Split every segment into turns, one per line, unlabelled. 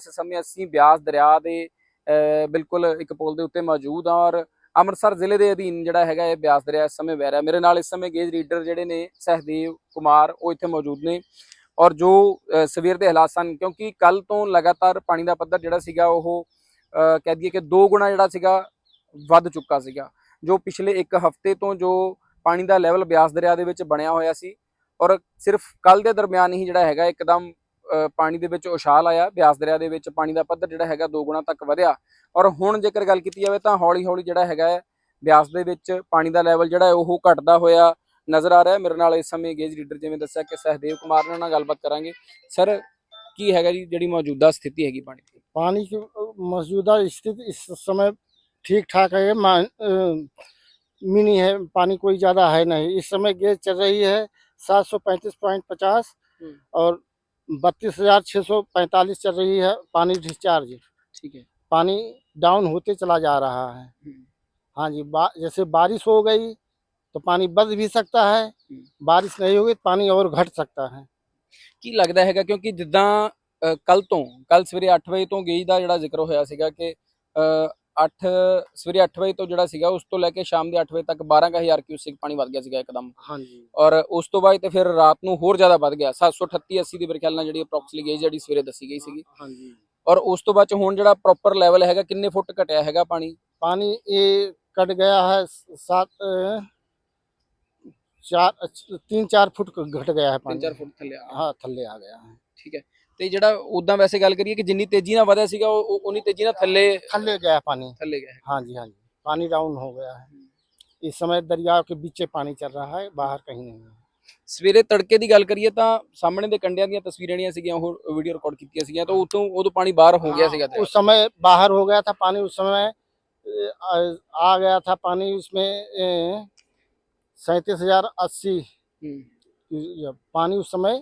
ਇਸ ਸਮੇਂ ਅਸੀਂ ਬਿਆਸ ਦਰਿਆ ਦੇ ਬਿਲਕੁਲ ਇੱਕ ਪੁਲ ਦੇ ਉੱਤੇ ਮੌਜੂਦ ਹਾਂ ਔਰ ਅੰਮ੍ਰਿਤਸਰ ਜ਼ਿਲ੍ਹੇ ਦੇ ਅਧੀਨ ਜਿਹੜਾ ਹੈਗਾ ਇਹ ਬਿਆਸ ਦਰਿਆ ਇਸ ਸਮੇਂ ਵਹਿ ਰਿਹਾ। ਮੇਰੇ ਨਾਲ ਇਸ ਸਮੇਂ ਗੇਜ ਰੀਡਰ ਜਿਹੜੇ ਨੇ ਸਹਿਦੇਵ ਕੁਮਾਰ, ਉਹ ਇੱਥੇ ਮੌਜੂਦ ਨੇ ਔਰ ਜੋ ਸਵੇਰ ਦੇ ਹਾਲਾਤ ਸਨ, ਕਿਉਂਕਿ ਕੱਲ ਤੋਂ ਲਗਾਤਾਰ ਪਾਣੀ ਦਾ ਪੱਧਰ ਜਿਹੜਾ ਸੀਗਾ ਉਹ ਕਹਿ ਦਈਏ ਕਿ ਦੋ ਗੁਣਾ ਜਿਹੜਾ ਸੀਗਾ, ਵੱਧ ਚੁੱਕਾ ਸੀਗਾ। ਜੋ ਪਿਛਲੇ ਇੱਕ ਹਫ਼ਤੇ ਤੋਂ ਜੋ ਪਾਣੀ ਦਾ ਲੈਵਲ ਬਿਆਸ ਦਰਿਆ ਦੇ ਵਿੱਚ ਬਣਿਆ ਹੋਇਆ ਸੀ ਔਰ ਸਿਰਫ ਕੱਲ ਦੇ ਦਰਮਿਆਨ ਹੀ ਜਿਹੜਾ ਹੈਗਾ ਇੱਕਦਮ ਪਾਣੀ ਦੇ ਵਿੱਚ ਉਛਾਲ ਆਇਆ ਬਿਆਸ ਦਰਿਆ ਦੇ ਵਿੱਚ ਪਾਣੀ ਦਾ ਪੱਧਰ ਜਿਹੜਾ ਹੈਗਾ ਦੋ ਗੁਣਾ ਤੱਕ ਵਧਿਆ ਔਰ ਹੁਣ ਜੇਕਰ ਗੱਲ ਕੀਤੀ ਜਾਵੇ ਤਾਂ ਹੌਲੀ ਹੌਲੀ ਜਿਹੜਾ ਹੈਗਾ ਹੈ ਬਿਆਸ ਦੇ ਵਿੱਚ ਪਾਣੀ ਦਾ ਲੈਵਲ ਜਿਹੜਾ ਹੈ ਉਹ ਘਟਦਾ ਹੋਇਆ ਨਜ਼ਰ ਆ ਰਿਹਾ ਹੈ ਮੇਰੇ ਨਾਲ ਇਸ ਸਮੇਂ ਗੇਜ ਰੀਡਰ ਜਿਵੇਂ ਦੱਸਿਆ ਕਿ ਸਹਿਦੇਵ ਕੁਮਾਰ ਨਾਲ ਨਾਲ ਗੱਲਬਾਤ ਕਰਾਂਗੇ ਸਰ ਕੀ ਹੈਗਾ ਜੀ ਜਿਹੜੀ ਮੌਜੂਦਾ ਸਥਿਤੀ ਹੈਗੀ ਪਾਣੀ ਦੀ
पानी की अ, मौजूदा स्थिति इस समय ठीक ठाक है मा- अ, मिनी है पानी कोई ज़्यादा है नहीं इस समय गेज चल रही है सात सौ पैंतीस पॉइंट पचास
हम्म।
और बत्तीस हजार छः सौ पैंतालीस चल रही है पानी डिस्चार्ज
ठीक है
पानी डाउन होते चला जा रहा है हाँ जी बा, जैसे बारिश हो गई तो पानी बढ़ भी सकता है बारिश नहीं होगी तो पानी और घट सकता है
ਕੀ ਲੱਗਦਾ ਹੈਗਾ ਕਿਉਂਕਿ ਜਿੱਦਾਂ ਕੱਲ ਤੋਂ ਕੱਲ ਸਵੇਰੇ 8 ਵਜੇ ਤੋਂ ਗੇਜ ਦਾ ਜਿਹੜਾ ਜ਼ਿਕਰ ਹੋਇਆ ਸੀਗਾ ਕਿ 8 ਸਵੇਰੇ 8 ਵਜੇ ਤੋਂ ਜਿਹੜਾ ਸੀਗਾ ਉਸ ਤੋਂ ਲੈ ਕੇ ਸ਼ਾਮ ਦੇ 8 ਵਜੇ ਤੱਕ 12000 ਕਿਊਸਿਕ ਪਾਣੀ ਵੱਧ ਗਿਆ ਸੀਗਾ ਇੱਕਦਮ।
ਹਾਂਜੀ।
ਔਰ ਉਸ ਤੋਂ ਬਾਅਦ ਤੇ ਫਿਰ ਰਾਤ ਨੂੰ ਹੋਰ ਜ਼ਿਆਦਾ ਵੱਧ ਗਿਆ 738 80 ਦੀ ਮੇਰੇ ਨਾਲ ਜਿਹੜੀ ਅਪਰੋਕਸਲੀ ਗਈ ਜਿਹੜੀ ਸਵੇਰੇ ਦੱਸੀ ਗਈ ਸੀਗੀ।
ਹਾਂਜੀ।
ਔਰ ਉਸ ਤੋਂ ਬਾਅਦ ਚ ਹੁਣ ਜਿਹੜਾ ਪ੍ਰੋਪਰ ਲੈਵਲ ਹੈਗਾ ਕਿੰਨੇ ਫੁੱਟ ਘਟਿਆ ਹੈਗਾ ਪਾਣੀ?
ਪਾਣੀ ਇਹ ਘਟ ਗਿਆ ਹੈ 7 4 3 4 ਫੁੱਟ ਘਟ ਗਿਆ ਹੈ ਪਾਣੀ
3
4
ਫੁੱਟ ਥੱਲੇ
ਹਾਂ ਥੱਲੇ ਆ ਗਿਆ ਹੈ।
ਠੀਕ ਹੈ। ਤੇ ਜਿਹੜਾ ਉਦਾਂ ਵੈਸੇ ਗੱਲ ਕਰੀਏ ਕਿ ਜਿੰਨੀ ਤੇਜ਼ੀ ਨਾਲ ਵਧਿਆ ਸੀਗਾ ਉਹ ਉਹ- ਉਨੀ ਤੇਜ਼ੀ ਨਾਲ ਥੱਲੇ
थल्ले गया है पानी
ਥੱਲੇ ਗਿਆ ਹੈ।
हाँ जी हाँ जी पानी डाउन हो गया है इस समय दरिया के बीच पानी चल रहा है बाहर कहीं नहीं है
ਸਵੇਰੇ ਤੜਕੇ ਦੀ ਗੱਲ ਕਰੀਏ ਤਾਂ ਸਾਹਮਣੇ ਦੇ ਕੰਡਿਆਂ ਦੀਆਂ ਤਸਵੀਰਾਂ ਜਿਹੜੀਆਂ ਸੀਗੀਆਂ ਉਹ ਵੀਡੀਓ ਰਿਕਾਰਡ ਕੀਤੀਆਂ ਸੀਗੀਆਂ ਤਾਂ ਉਤੋਂ ਉਦੋਂ ਪਾਣੀ ਬਾਹਰ ਹੋ ਗਿਆ ਸੀਗਾ
हाँ, उस समय बाहर हो गया था पानी उस समय अ, आ आ गया था पानी उसमें सैंतीस हजार अस्सी
ਹੂੰ।
पानी उस समय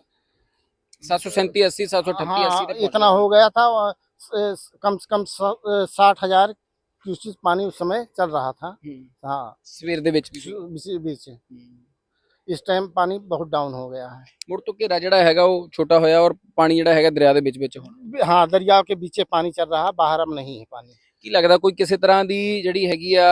737 80 738
हाँ,
80 ਤੇ
इतना हो गया था और, अ, कम से कम साठ हजार क्यूसेक पानी उस समय चल रहा था
ਹੂੰ।
हाँ
ਸਵੇਰ ਦੇ ਵਿੱਚ ਵੀ ਸੀ।
बीच बीच
ਹੂੰ।
इस टाइम पानी बहुत डाउन हो गया है
ਮੁੜ ਤੋਂ ਘੇਰਾ ਜਿਹੜਾ ਹੈਗਾ ਉਹ ਛੋਟਾ ਹੋਇਆ ਔਰ ਪਾਣੀ ਜਿਹੜਾ ਹੈਗਾ ਦਰਿਆ ਦੇ ਵਿੱਚ ਵਿੱਚ ਹੁਣ
हाँ दरिया के बीच पानी चल रहा है बाहर अब नहीं है पानी
ਕੀ ਲੱਗਦਾ ਕੋਈ ਕਿਸੇ ਤਰ੍ਹਾਂ ਦੀ ਜਿਹੜੀ ਹੈਗੀ ਆ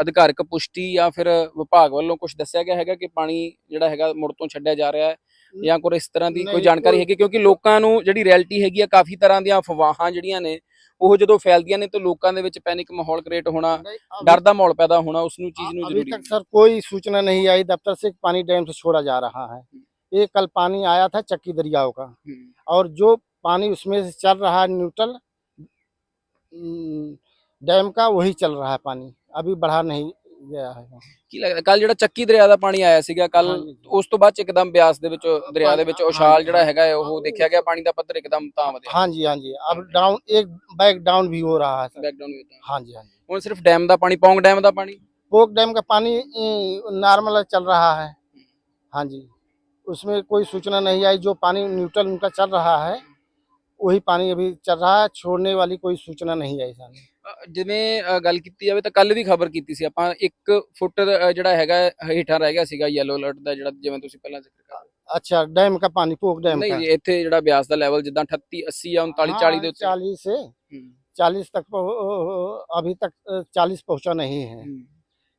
ਅਧਿਕਾਰਕ ਪੁਸ਼ਟੀ ਜਾਂ ਫਿਰ ਵਿਭਾਗ ਵੱਲੋਂ ਕੁਝ ਦੱਸਿਆ ਗਿਆ ਹੈਗਾ ਕਿ ਪਾਣੀ ਜਿਹੜਾ ਹੈਗਾ ਮੁੜ ਤੋਂ ਛੱਡਿਆ ਜਾ ਰਿਹਾ ਹੈ ਜਾਂ ਕੋਈ ਇਸ ਤਰ੍ਹਾਂ ਦੀ ਕੋਈ
ਨਹੀਂ,
ਜਾਣਕਾਰੀ
ਕੋਈ-
ਹੈਗੀ ਕਿਉਂਕਿ ਲੋਕਾਂ ਨੂੰ ਜਿਹੜੀ ਰਿਐਲਿਟੀ ਹੈਗੀ ਆ ਕਾਫੀ ਤਰ੍ਹਾਂ ਦੀਆਂ ਅਫਵਾਹਾਂ ਜਿਹੜੀਆਂ ਨੇ ਉਹ ਜਦੋਂ ਫੈਲਦੀਆਂ ਨੇ ਤਾਂ ਲੋਕਾਂ ਦੇ ਵਿੱਚ ਪੈਨਿਕ ਮਾਹੌਲ ਕ੍ਰੀਏਟ ਹੋਣਾ
अभी-
ਡਰ ਦਾ ਮਾਹੌਲ ਪੈਦਾ ਹੋਣਾ ਉਸ ਨੂੰ ਚੀਜ਼ ਨੂੰ
अभी
ਜ਼ਰੂਰੀ
तक सर कोई सूचना नहीं आई दफ्तर से पानी डैम से छोड़ा जा रहा है ये कल पानी आया था चक्की दरियाओं का
हम्म,
और जो पानी उसमें से चल रहा है न्यूट्रल अम, डैम का वही चल रहा है पानी अभी बढ़ा नहीं गया है
ਕੀ ਲੱਗਦਾ ਕੱਲ ਜਿਹੜਾ ਚੱਕੀ ਦਰਿਆ ਦਾ ਪਾਣੀ ਆਇਆ ਸੀਗਾ ਕੱਲ
ਹਾਂਜੀ।
ਉਸ ਤੋਂ ਬਾਅਦ ਚ ਇੱਕਦਮ ਬਿਆਸ ਦੇ ਵਿੱਚ ਦਰਿਆ ਦੇ ਵਿੱਚ
ਹਾਂਜੀ।
ਉਛਾਲ ਜਿਹੜਾ ਹੈਗਾ ਹੈ, ਉਹ ਦੇਖਿਆ ਗਿਆ ਪਾਣੀ ਦਾ ਪੱਧਰ ਇੱਕਦਮ ਤਾਂ ਵਧਿਆ
हाँ जी हाँ जी अब डाउन एक बैग डाउन भी हो रहा है सर
ਬੈਕਡਾਊਨ ਵੀ ਹੁੰਦਾ
हाँ जी हाँ जी
ਹੁਣ ਸਿਰਫ ਡੈਮ ਦਾ ਪਾਣੀ ਪੌਂਗ ਡੈਮ ਦਾ ਪਾਣੀ
पोक डैम का पानी नॉर्मल चल रहा है हाँ जी उसमें कोई सूचना नहीं आई जो पानी न्यूट्रल उनका चल रहा है वही पानी अभी चल रहा है छोड़ने वाली कोई सूचना नहीं आई सामने
ਅ, ਜਿਵੇਂ ਅ, ਗੱਲ ਕੀਤੀ ਜਾਵੇ ਤਾਂ ਕੱਲ ਵੀ ਖਬਰ ਕੀਤੀ ਸੀ ਆਪਾਂ 1 ਫੁੱਟ ਅ, ਜਿਹੜਾ ਹੈਗਾ ਹੈ, ਹੇਠਾਂ ਰਹਿ ਗਿਆ ਸੀਗਾ ਯੈਲੋ ਅਲਰਟ ਦਾ ਜਿਹੜਾ ਜਿਵੇਂ ਤੁਸੀਂ ਪਹਿਲਾਂ ਜ਼ਿਕਰ ਕਰ ਰਹੇ
अच्छा डैम का पानी पोक
ਹੋ।
डैम
ਨਹੀਂ
का
ਜੀ, ਇੱਥੇ ਜਿਹੜਾ ਬਿਆਸ ਦਾ ਲੈਵਲ ਜਿੱਦਾਂ 38 80 ਜਾਂ 39 40 ਦੇ ਉੱਤੇ
चालीस से
ਹੂੰ,
चालीस तक पहुं- अभी तक चालीस पहुंचा नहीं है
ਹੂੰ,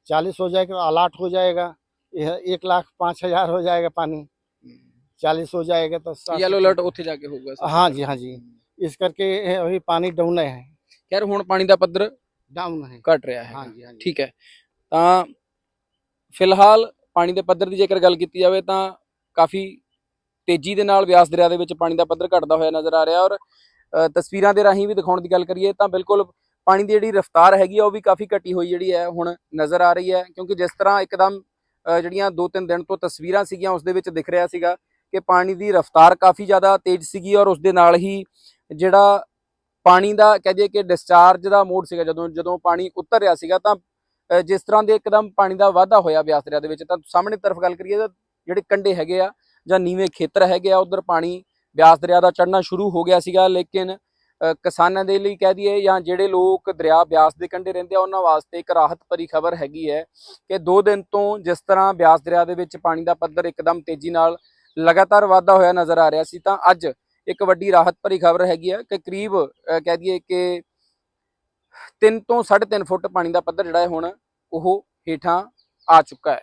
चालीस हो जाएगा अलाट हो जाएगा यह एक लाख पाँच हजार हो जाएगा पानी
ਹੂੰ।
चालीस हो जाएगा तो सात
ਯੈਲੋ
सौ-
ਅਲਰਟ ਉੱਥੇ ਜਾ ਕੇ ਹੋਊਗਾ
हाँ जी हाँ जी इस करके अभी पानी डाउन है
ਖੈਰ ਹੁਣ ਪਾਣੀ ਦਾ ਪੱਧਰ
ਡਾਊਨ ਹੈ
ਘਟ ਰਿਹਾ ਹੈ
ਹਾਂਜੀ ਹਾਂਜੀ।
ਠੀਕ ਹੈ। ਤਾਂ ਫਿਲਹਾਲ ਪਾਣੀ ਦੇ ਪੱਧਰ ਦੀ ਜੇਕਰ ਗੱਲ ਕੀਤੀ ਜਾਵੇ ਤਾਂ ਕਾਫੀ ਤੇਜ਼ੀ ਦੇ ਨਾਲ ਵਿਆਸ ਦਰਿਆ ਦੇ ਵਿੱਚ ਪਾਣੀ ਦਾ ਪੱਧਰ ਘਟਦਾ ਹੋਇਆ ਨਜ਼ਰ ਆ ਰਿਹਾ ਔਰ ਤਸਵੀਰਾਂ ਦੇ ਰਾਹੀਂ ਵੀ ਦਿਖਾਉਣ ਦੀ ਗੱਲ ਕਰੀਏ ਤਾਂ ਬਿਲਕੁਲ ਪਾਣੀ ਦੀ ਜਿਹੜੀ ਰਫ਼ਤਾਰ ਹੈਗੀ ਆ ਉਹ ਵੀ ਕਾਫੀ ਘਟੀ ਹੋਈ ਜਿਹੜੀ ਹੈ ਹੁਣ ਨਜ਼ਰ ਆ ਰਹੀ ਹੈ ਕਿਉਂਕਿ ਜਿਸ ਤਰ੍ਹਾਂ ਇੱਕਦਮ ਜਿਹੜੀਆਂ ਦੋ ਤਿੰਨ ਦਿਨ ਤੋਂ ਤਸਵੀਰਾਂ ਸੀਗੀਆਂ ਉਸ ਦੇ ਵਿੱਚ ਦਿਖ ਰਿਹਾ ਸੀਗਾ ਕਿ ਪਾਣੀ ਦੀ ਰਫ਼ਤਾਰ ਕਾਫੀ ਜ਼ਿਆਦਾ ਤੇਜ਼ ਸੀਗੀ ਔਰ ਉਸ ਦੇ ਨਾਲ ਹੀ ਜਿਹੜਾ ਪਾਣੀ ਦਾ ਕਹਿ ਦਈਏ ਕਿ ਡਿਸਚਾਰਜ ਦਾ ਮੋਡ ਸੀਗਾ, ਜਦੋਂ ਜਦੋਂ ਪਾਣੀ ਉਤਰ ਰਿਹਾ ਸੀਗਾ, ਤਾਂ ਜਿਸ ਤਰ੍ਹਾਂ ਦੇ ਇੱਕਦਮ ਪਾਣੀ ਦਾ ਵਾਧਾ ਹੋਇਆ ਬਿਆਸ ਦਰਿਆ ਦੇ ਵਿੱਚ, ਤਾਂ ਸਾਹਮਣੇ ਤਰਫ ਗੱਲ ਕਰੀਏ ਤਾਂ ਜਿਹੜੇ ਕੰਢੇ ਹੈਗੇ ਆ ਜਾਂ ਨੀਵੇਂ ਖੇਤਰ ਹੈਗੇ ਆ, ਉਧਰ ਪਾਣੀ ਬਿਆਸ ਦਰਿਆ ਦਾ ਚੜਨਾ ਸ਼ੁਰੂ ਹੋ ਗਿਆ ਸੀਗਾ, ਲੇਕਿਨ ਕਿਸਾਨਾਂ ਦੇ ਲਈ ਕਹਿ ਦਈਏ ਜਾਂ ਜਿਹੜੇ ਲੋਕ ਦਰਿਆ ਬਿਆਸ ਦੇ ਕੰਢੇ ਰਹਿੰਦੇ ਆ, ਉਹਨਾਂ ਵਾਸਤੇ ਇੱਕ ਰਾਹਤ ਭਰੀ ਖਬਰ ਹੈਗੀ ਹੈ ਕਿ 2 ਦਿਨ ਤੋਂ ਜਿਸ ਤਰ੍ਹਾਂ ਬਿਆਸ ਦਰਿਆ ਦੇ ਵਿੱਚ ਪਾਣੀ ਦਾ ਪੱਧਰ ਇੱਕਦਮ ਤੇਜ਼ੀ ਨਾਲ ਲਗਾਤਾਰ ਵਾਧਾ ਹੋਇਆ ਨਜ਼ਰ ਆ ਰਿਹਾ ਸੀ, ਤਾਂ ਅੱਜ ਇੱਕ ਵੱਡੀ ਰਾਹਤ ਭਰੀ ਖਬਰ ਹੈਗੀ ਆ ਕਿ ਕਰੀਬ ਕਹਿ ਦਈਏ ਕਿ 3 ਤੋਂ 3.5 ਫੁੱਟ ਪਾਣੀ ਦਾ ਪੱਧਰ ਜਿਹੜਾ ਹੈ ਹੁਣ ਉਹ ਹੇਠਾਂ ਆ ਚੁੱਕਾ ਹੈ।